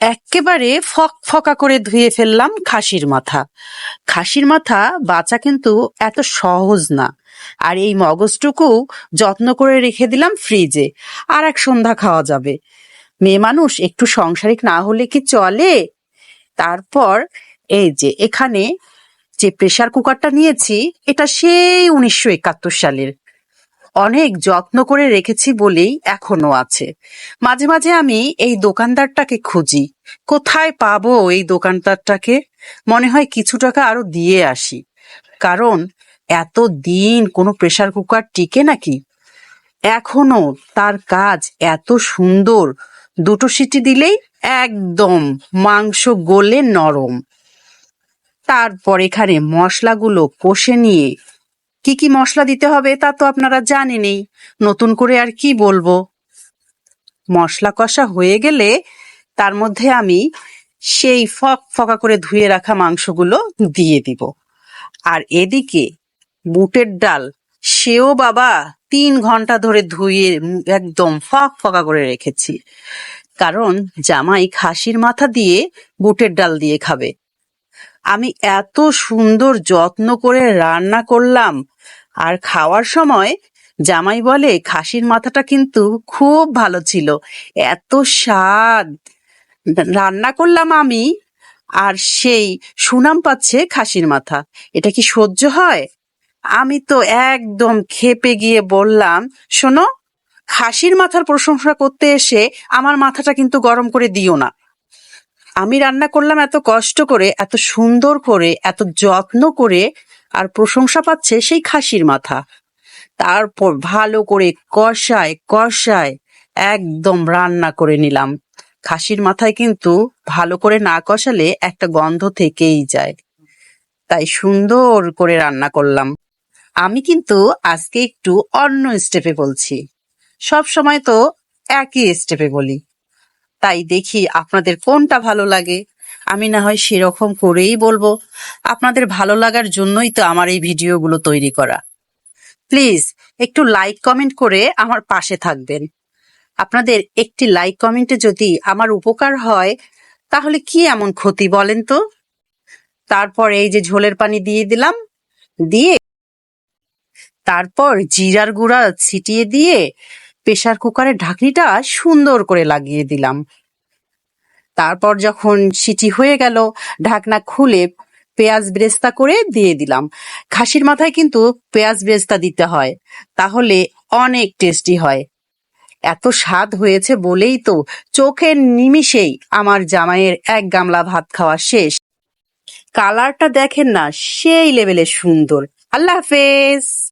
এক্কেবারে ফক ফকা করে ধুয়ে ফেললাম খাসির মাথা। খাসির মাথা বাঁচা কিন্তু এত সহজ না। আর এই মগজটুকু যত্ন করে রেখে দিলাম ফ্রিজে। আর এক সন্ধ্যা খাওয়া যাবে। মেয়ে মানুষ একটু সংসারিক না হলে কি চলে? তারপর এই যে এখানে যে প্রেশার কুকারটা নিয়েছি, এটা সেই উনিশশো একাত্তর সালের। অনেক যত্ন করে রেখেছি বলেই এখনও আছে। মাঝে মাঝে আমি এই দোকানদারটাকে খুঁজি। কোথায় পাবো এই দোকানদারটাকে? মনে হয় কিছু টাকা আরও দিয়ে আসি। কারণ এত দিন কোনো প্রেশার কুকার টিকে নাকি? এখনও তার কাজ এত সুন্দর। দুটো সিটি দিলেই একদম মাংস গলে নরম। তারপর এখানে মশলাগুলো কষে নিয়ে কি কি মশলা দিতে হবে তা তো আপনারা জানেনই। নতুন করে আর কি বলব? মশলা কষা হয়ে গেলে তার মধ্যে আমি সেই ফক ফকা করে ধুয়ে রাখা মাংসগুলো দিয়ে দিব। আর এদিকে বুটের ডাল, সেও বাবা তিন ঘণ্টা ধরে ধুয়ে একদম ফক ফকা করে রেখেছি। কারণ জামাই খাসির মাথা দিয়ে বুটের ডাল দিয়ে খাবে। আমি এত সুন্দর যত্ন করে রান্না করলাম। আর খাওয়ার সময় জামাই বলে, খাসির মাথাটা কিন্তু খুব ভালো ছিল। এত স্বাদ। রান্না করলাম আমি, আর সেই সুনাম পাচ্ছে খাসির মাথা। এটা কি সহ্য হয়? আমি তো একদম খেপে গিয়ে বললাম, শোনো, খাসির মাথার প্রশংসা করতে এসে আমার মাথাটা কিন্তু গরম করে দিও না। আমি রান্না করলাম এত কষ্ট করে, এত সুন্দর করে, এত যত্ন করে আর প্রশংসা পাচ্ছে সেই খাসির মাথা। তারপর ভালো করে কষায় কষায় একদম রান্না করে নিলাম। খাসির মাথায় কিন্তু ভালো করে না কষালে একটা গন্ধ থেকেই যায়। তাই সুন্দর করে রান্না করলাম। আমি কিন্তু আজকে একটু অন্য স্টেপে বলছি। সব সময় তো একই স্টেপে বলি। তাই দেখি আপনাদের কোনটা ভালো লাগে। আমি না হয় সেরকম করেই বলব। আপনাদের ভালো লাগার জন্যই তো আমার এই ভিডিওগুলো তৈরি করা। প্লিজ, একটু লাইক কমেন্ট করে আমার পাশে থাকবেন। আপনাদের একটি লাইক কমেন্টে যদি আমার উপকার হয়, তাহলে কি এমন ক্ষতি বলেন তো? তারপর এই যে ঝোলের পানি দিয়ে দিলাম, দিয়ে তারপর জিরার গুঁড়া ছিটিয়ে দিয়ে প্রেসার কুকারের ঢাকনিটা সুন্দর করে লাগিয়ে দিলাম। তারপর যখন সিটি হয়ে গেল, ঢাকনা খুলে পেঁয়াজ ব্রেস্তা করে দিয়ে দিলাম। খাসির মাথায় কিন্তু পেঁয়াজ ব্রেস্তা দিতে হয়, তাহলে অনেক টেস্টি হয়। এত স্বাদ হয়েছে বলেই তো চোখের নিমিষেই আমার জামাইয়ের এক গামলা ভাত খাওয়া শেষ। কালারটা দেখেন না, সেই লেভেলে সুন্দর। আল্লাহ হাফেজ!